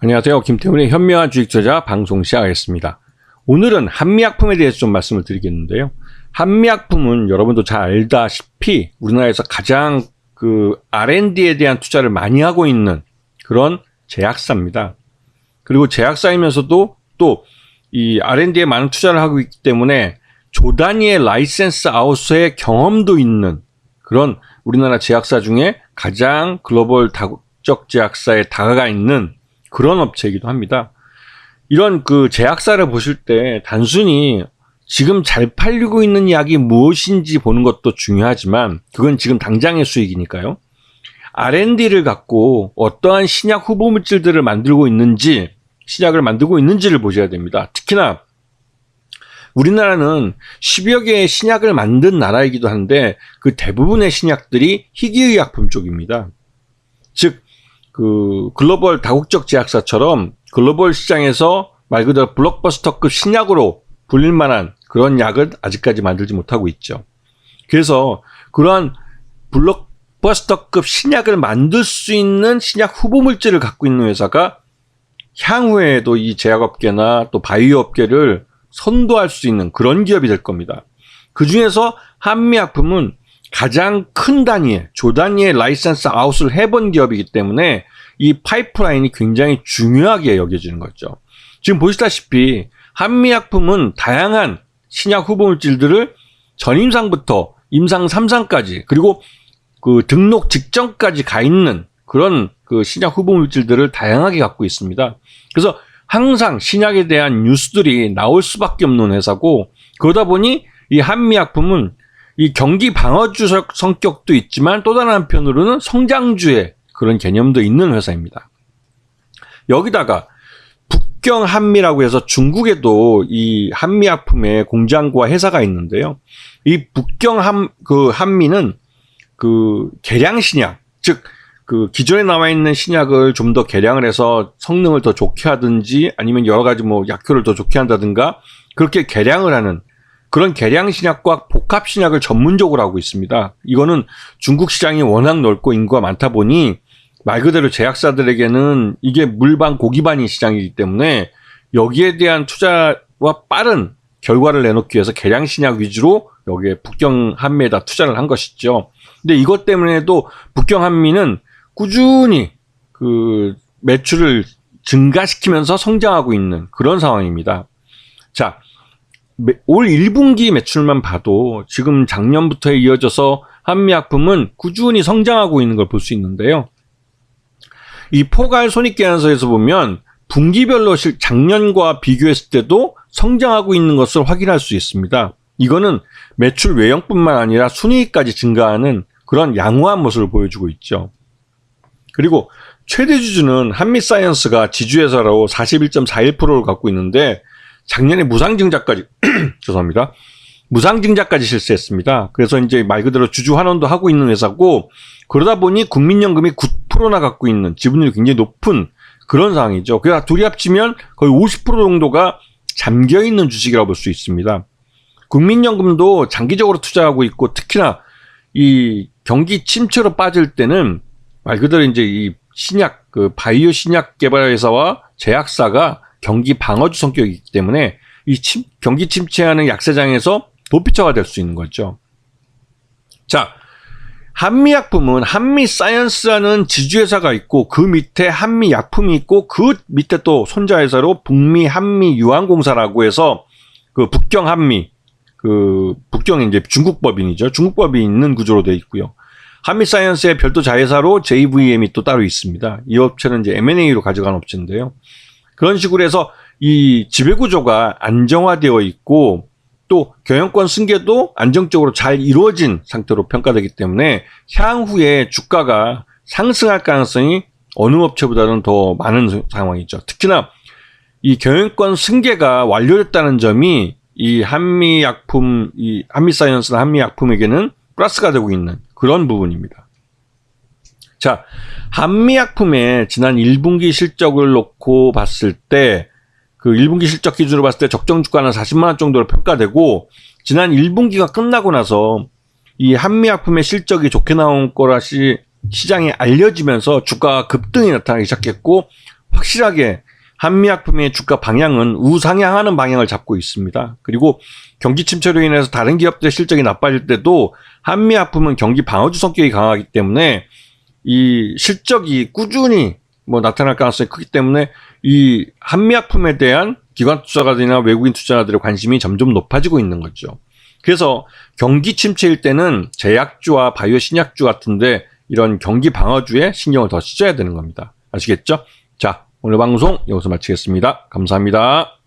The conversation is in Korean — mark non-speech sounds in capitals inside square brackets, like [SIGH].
안녕하세요. 김태훈의 현명한 주식 투자 방송 시작하겠습니다. 오늘은 한미약품에 대해서 좀 말씀을 드리겠는데요. 한미약품은 여러분도 잘 알다시피 우리나라에서 가장 그 R&D에 대한 투자를 많이 하고 있는 그런 제약사입니다. 그리고 제약사이면서도 또 이 R&D에 많은 투자를 하고 있기 때문에 조단위의 라이센스 아웃의 경험도 있는 그런 우리나라 제약사 중에 가장 글로벌 다국적 제약사에 다가가 있는 그런 업체이기도 합니다. 이런 그 제약사를 보실 때 단순히 지금 잘 팔리고 있는 약이 무엇인지 보는 것도 중요하지만 그건 지금 당장의 수익이니까요. R&D를 갖고 어떠한 신약 후보 물질들을 만들고 있는지 신약을 만들고 있는지를 보셔야 됩니다. 특히나 우리나라는 10여 개의 신약을 만든 나라이기도 한데 그 대부분의 신약들이 희귀의약품 쪽입니다. 즉, 그 글로벌 다국적 제약사처럼 글로벌 시장에서 말 그대로 블록버스터급 신약으로 불릴 만한 그런 약을 아직까지 만들지 못하고 있죠. 그래서 그러한 블록버스터급 신약을 만들 수 있는 신약 후보 물질을 갖고 있는 회사가 향후에도 이 제약업계나 또 바이오 업계를 선도할 수 있는 그런 기업이 될 겁니다. 그 중에서 한미약품은 가장 큰 단위의 조 단위의 라이센스 아웃을 해본 기업이기 때문에 이 파이프라인이 굉장히 중요하게 여겨지는 거죠. 지금 보시다시피 한미약품은 다양한 신약 후보 물질들을 전임상부터 임상 3상까지 그리고 그 등록 직전까지 가 있는 그런 그 신약 후보 물질들을 다양하게 갖고 있습니다. 그래서 항상 신약에 대한 뉴스들이 나올 수밖에 없는 회사고 그러다 보니 이 한미약품은 이 경기 방어주 성격도 있지만 또 다른 한편으로는 성장주의 그런 개념도 있는 회사입니다. 여기다가 북경 한미라고 해서 중국에도 이 한미약품의 공장과 회사가 있는데요. 이 북경 한, 그 한미는 그 개량 신약, 즉, 그 기존에 나와 있는 신약을 좀 더 개량을 해서 성능을 더 좋게 하든지 아니면 여러 가지 뭐 약효를 더 좋게 한다든가 그렇게 개량을 하는 그런 개량 신약과 복합 신약을 전문적으로 하고 있습니다. 이거는 중국 시장이 워낙 넓고 인구가 많다 보니 말 그대로 제약사들에게는 이게 물반 고기반인 시장이기 때문에 여기에 대한 투자와 빠른 결과를 내놓기 위해서 개량 신약 위주로 여기에 북경 한미에다 투자를 한 것이죠. 근데 이것 때문에도 북경 한미는 꾸준히 그 매출을 증가시키면서 성장하고 있는 그런 상황입니다. 자, 올 1분기 매출만 봐도 지금 작년부터 이어져서 한미약품은 꾸준히 성장하고 있는 걸 볼 수 있는데요. 이 포괄 손익계산서에서 보면 분기별로 작년과 비교했을 때도 성장하고 있는 것을 확인할 수 있습니다. 이거는 매출 외형뿐만 아니라 순이익까지 증가하는 그런 양호한 모습을 보여주고 있죠. 그리고 최대 주주는 한미사이언스가 지주회사로 41.41%를 갖고 있는데 작년에 무상증자까지 [CLEARS THROAT] 죄송합니다. 무상증자까지 실시했습니다. 그래서 이제 말 그대로 주주 환원도 하고 있는 회사고 그러다 보니 국민연금이 9%나 갖고 있는 지분율이 굉장히 높은 그런 상황이죠. 그래서 둘이 합치면 거의 50% 정도가 잠겨 있는 주식이라고 볼 수 있습니다. 국민연금도 장기적으로 투자하고 있고 특히나 이 경기 침체로 빠질 때는 말 그대로 이제 이 신약 그 바이오 신약 개발 회사와 제약사가 경기 방어주 성격이기 때문에 이 침, 경기 침체하는 약세장에서 도피처가 될 수 있는 거죠. 자, 한미약품은 한미사이언스라는 지주회사가 있고 그 밑에 한미약품이 있고 그 밑에 또 손자회사로 북미 한미 유한공사라고 해서 그 북경 한미 그 북경이 이제 중국 법인이죠. 중국 법이 있는 구조로 되어 있고요. 한미사이언스의 별도 자회사로 JVM이 또 따로 있습니다. 이 업체는 이제 M&A로 가져간 업체인데요. 그런 식으로 해서 이 지배구조가 안정화되어 있고 또 경영권 승계도 안정적으로 잘 이루어진 상태로 평가되기 때문에 향후에 주가가 상승할 가능성이 어느 업체보다는 더 많은 상황이죠. 특히나 이 경영권 승계가 완료됐다는 점이 이 한미약품, 이 한미사이언스나 한미약품에게는 플러스가 되고 있는 그런 부분입니다. 자, 한미약품의 지난 1분기 실적을 놓고 봤을 때, 그 1분기 실적 기준으로 봤을 때 적정 주가는 40만원 정도로 평가되고, 지난 1분기가 끝나고 나서 이 한미약품의 실적이 좋게 나온 거라 시, 시장에 알려지면서 주가가 급등이 나타나기 시작했고, 확실하게 한미약품의 주가 방향은 우상향하는 방향을 잡고 있습니다. 그리고 경기 침체로 인해서 다른 기업들의 실적이 나빠질 때도 한미약품은 경기 방어주 성격이 강하기 때문에 이 실적이 꾸준히 뭐 나타날 가능성이 크기 때문에 이 한미약품에 대한 기관 투자가들이나 외국인 투자자들의 관심이 점점 높아지고 있는 거죠. 그래서 경기 침체일 때는 제약주와 바이오 신약주 같은데 이런 경기 방어주에 신경을 더 써야 되는 겁니다. 아시겠죠? 자, 오늘 방송 여기서 마치겠습니다. 감사합니다.